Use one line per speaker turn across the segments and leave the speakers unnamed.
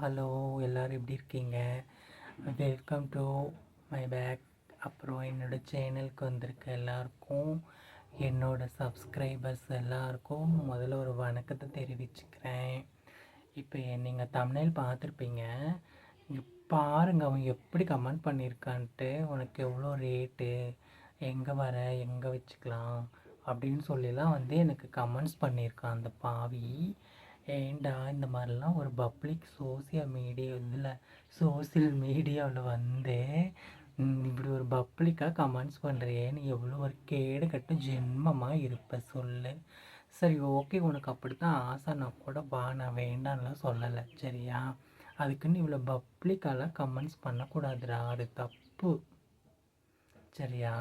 Hello எல்லோரும் எப்படி இருக்கீங்க? வெல்கம் டு மை பேக் அப்புறம் என்னோடய சேனலுக்கு வந்திருக்க எல்லாருக்கும் என்னோடய சப்ஸ்கிரைபர்ஸ் எல்லாருக்கும் முதல்ல ஒரு வணக்கத்தை தெரிவிச்சுக்கிறேன். இப்போ நீங்கள் தமிழில் பார்த்துருப்பீங்க. இங்கே பாருங்கள் அவன் எப்படி கமெண்ட் பண்ணியிருக்கான்ட்டு உனக்கு எவ்வளோ ரேட்டு எங்கே வர எங்கே வச்சுக்கலாம் அப்படின்னு சொல்லிலாம் வந்து எனக்கு கமெண்ட்ஸ் பண்ணியிருக்கான் அந்த பாவி. ஏண்டா இந்த மாதிரிலாம் ஒரு பப்ளிக் சோசியல் மீடியா இதில் சோசியல் மீடியாவில் வந்து இப்படி ஒரு பப்ளிக்காக கமெண்ட்ஸ் பண்ணுறியே நீ எவ்வளோ ஒரு கேடு கட்டு ஜென்மமாக இருப்ப சொல்லு. சரி ஓகே உனக்கு அப்படி தான் ஆசை. நான் கூட வா நான் வேண்டாம்லாம் சொல்லலை. சரியா? அதுக்குன்னு இவ்வளோ பப்ளிக்காலாம் கமெண்ட்ஸ் பண்ணக்கூடாதுடா அது தப்பு. சரியா?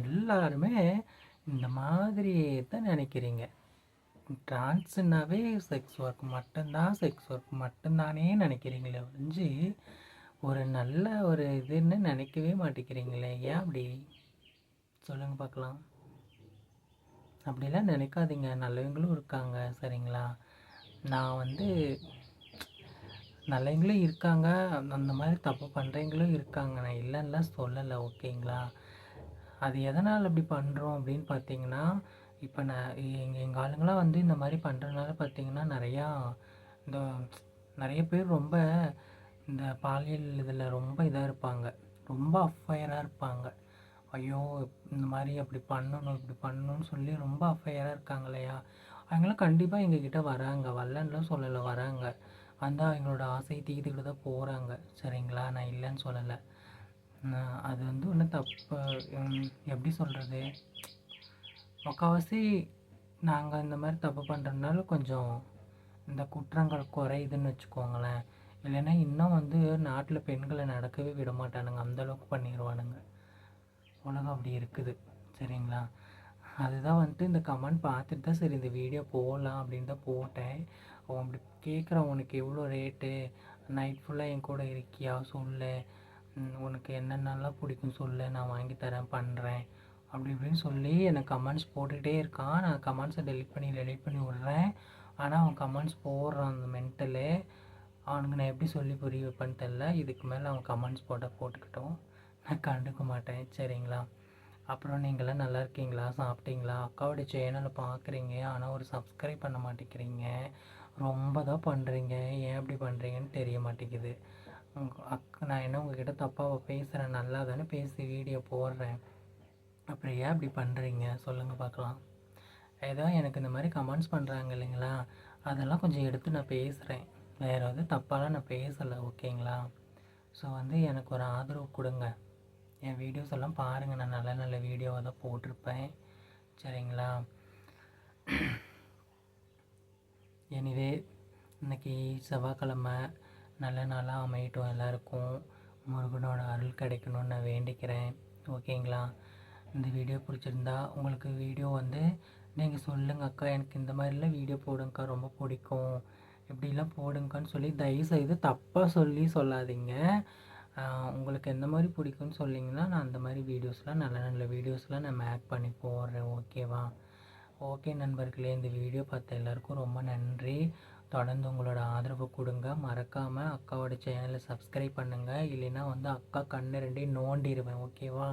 எல்லாருமே இந்த மாதிரி தான் நினைக்கிறீங்க. ட்ரான்ஸுன்னாவே செக்ஸ் ஒர்க் மட்டும்தான் செக்ஸ் ஒர்க் மட்டும்தானே நினைக்கிறீங்களே ஒழிஞ்சு ஒரு நல்ல ஒரு இதுன்னு நினைக்கவே மாட்டேங்கிறீங்களே ஏன் அப்படி? சொல்லுங்கள் பார்க்கலாம். அப்படிலாம் நினைக்காதீங்க. நல்லவங்களும் இருக்காங்க சரிங்களா? நான் வந்து நல்லவங்களும் இருக்காங்க அந்த மாதிரி தப்பு பண்ணுறவங்களும் இருக்காங்க. நான் இல்லைன்னா சொல்லலை ஓகேங்களா? அது எதனால் அப்படி பண்ணுறோம் அப்படின்னு பார்த்தீங்கன்னா இப்போ நான் எங்கள் எங்கள் ஆளுங்களாம் வந்து இந்த மாதிரி பண்ணுறதுனால பார்த்தீங்கன்னா நிறையா இந்த நிறைய பேர் ரொம்ப இந்த பாலியல் இதில் ரொம்ப இதாக இருப்பாங்க. ரொம்ப அஃபயராக இருப்பாங்க. ஐயோ இந்த மாதிரி அப்படி பண்ணணும் இப்படி பண்ணணும்னு சொல்லி ரொம்ப அஃபயராக இருக்காங்க இல்லையா? அவங்களாம் கண்டிப்பாக எங்ககிட்ட வராங்க. வரலன்னுலாம் சொல்லலை வராங்க. வந்தால் அவங்களோட ஆசையை தீர்த்துக்கிட்டு தான் போகிறாங்க. சரிங்களா? நான் இல்லைன்னு சொல்லலை. அது வந்து ஒன்றும் தப்பு. எப்படி சொல்கிறது முக்கால்வாசி நாங்கள் இந்த மாதிரி தப்பு பண்ணுறதுனால கொஞ்சம் இந்த குற்றங்கள் குறையுதுன்னு வச்சுக்கோங்களேன். இல்லைன்னா இன்னும் வந்து நாட்டில் பெண்களை நடக்கவே விட மாட்டானுங்க. அந்தளவுக்கு பண்ணிடுவானுங்க உலகம் அப்படி இருக்குது. சரிங்களா? அதுதான் வந்துட்டு இந்த கமெண்ட் பார்த்துட்டு தான் சரி இந்த வீடியோ போடலாம் அப்படின்னு தான் போட்டேன். அவன் அப்படி கேட்குறான் உனக்கு எவ்வளோ ரேட்டு நைட் ஃபுல்லாக என் கூட இருக்கியா? சொல்லு. உனக்கு என்னென்னலாம் பிடிக்கும் சொல்லு நான் வாங்கி தரேன் பண்ணுறேன் அப்படி இப்படின்னு சொல்லி எனக்கு கமெண்ட்ஸ் போட்டுக்கிட்டே இருக்கான். நான் கமெண்ட்ஸை டெலிட் பண்ணி டெலிட் பண்ணி விட்றேன். ஆனால் அவன் கமெண்ட்ஸ் போடுறான் அந்த மென்டலு அவனுக்கு நான் எப்படி சொல்லி புரிய வைப்பேன்னு தெரில இதுக்கு மேலே அவன் கமெண்ட்ஸ் போட்ட போட்டுக்கிட்டோம். நான் கண்டுக்க மாட்டேன். சரிங்களா? அப்புறம் நீங்களாம் நல்லா இருக்கீங்களா? சாப்பிட்டீங்களா? அக்காவோடைய சேனலை பார்க்குறீங்க ஆனால் ஒரு சப்ஸ்கிரைப் பண்ண மாட்டேங்கிறீங்க. ரொம்ப தான் பண்ணுறீங்க ஏன் அப்படி பண்ணுறீங்கன்னு தெரிய மாட்டேங்குது. அக்கா நான் என்ன உங்ககிட்ட தப்பாக பேசுகிறேன் நல்லா தானே பேசி வீடியோ போடுறேன். அப்புறம் ஏன் இப்படி பண்ணுறீங்க சொல்லுங்கள் பார்க்கலாம் ஏதோ எனக்கு இந்த மாதிரி கமெண்ட்ஸ் பண்ணுறாங்க இல்லைங்களா? அதெல்லாம் கொஞ்சம் எடுத்து நான் பேசுகிறேன் வேறு வந்து தப்பாலாம் நான் பேசலை ஓகேங்களா? ஸோ வந்து எனக்கு ஒரு ஆதரவு கொடுங்க. என் வீடியோஸ் எல்லாம் பாருங்கள் நான் நல்ல நல்ல வீடியோவை தான் போட்டிருப்பேன். சரிங்களா? எனிவே இன்றைக்கி செவ்வாய்க்கிழமை. நல்ல நாளாக அமையட்டும் எல்லாருக்கும். முருகனோட அருள் கிடைக்கணும்னு நான் வேண்டிக்கிறேன். ஓகேங்களா? இந்த வீடியோ பிடிச்சிருந்தா உங்களுக்கு வீடியோ வந்து நீங்கள் சொல்லுங்கள் அக்கா. எனக்கு இந்த மாதிரிலாம் வீடியோ போடுங்கக்கா. ரொம்ப பிடிக்கும். இப்படிலாம் போடுங்கன்னு சொல்லி தயவுசெய்து தப்பாக சொல்லி சொல்லாதீங்க. உங்களுக்கு எந்த மாதிரி பிடிக்கும்னு சொல்லிங்கன்னா நான் அந்த மாதிரி வீடியோஸ்லாம் நல்ல நல்ல வீடியோஸ்லாம் நான் மேக் பண்ணி போடுறேன். ஓகேவா? ஓகே நண்பர்களே இந்த வீடியோ பார்த்த எல்லாருக்கும் ரொம்ப நன்றி. தொடர்ந்து உங்களோட ஆதரவு கொடுங்க. மறக்காமல் அக்காவோட சேனலை சப்ஸ்கிரைப் பண்ணுங்கள் இல்லைன்னா வந்து அக்கா கண்ணு ரெண்டையும் நோண்டிடுவேன் ஓகேவா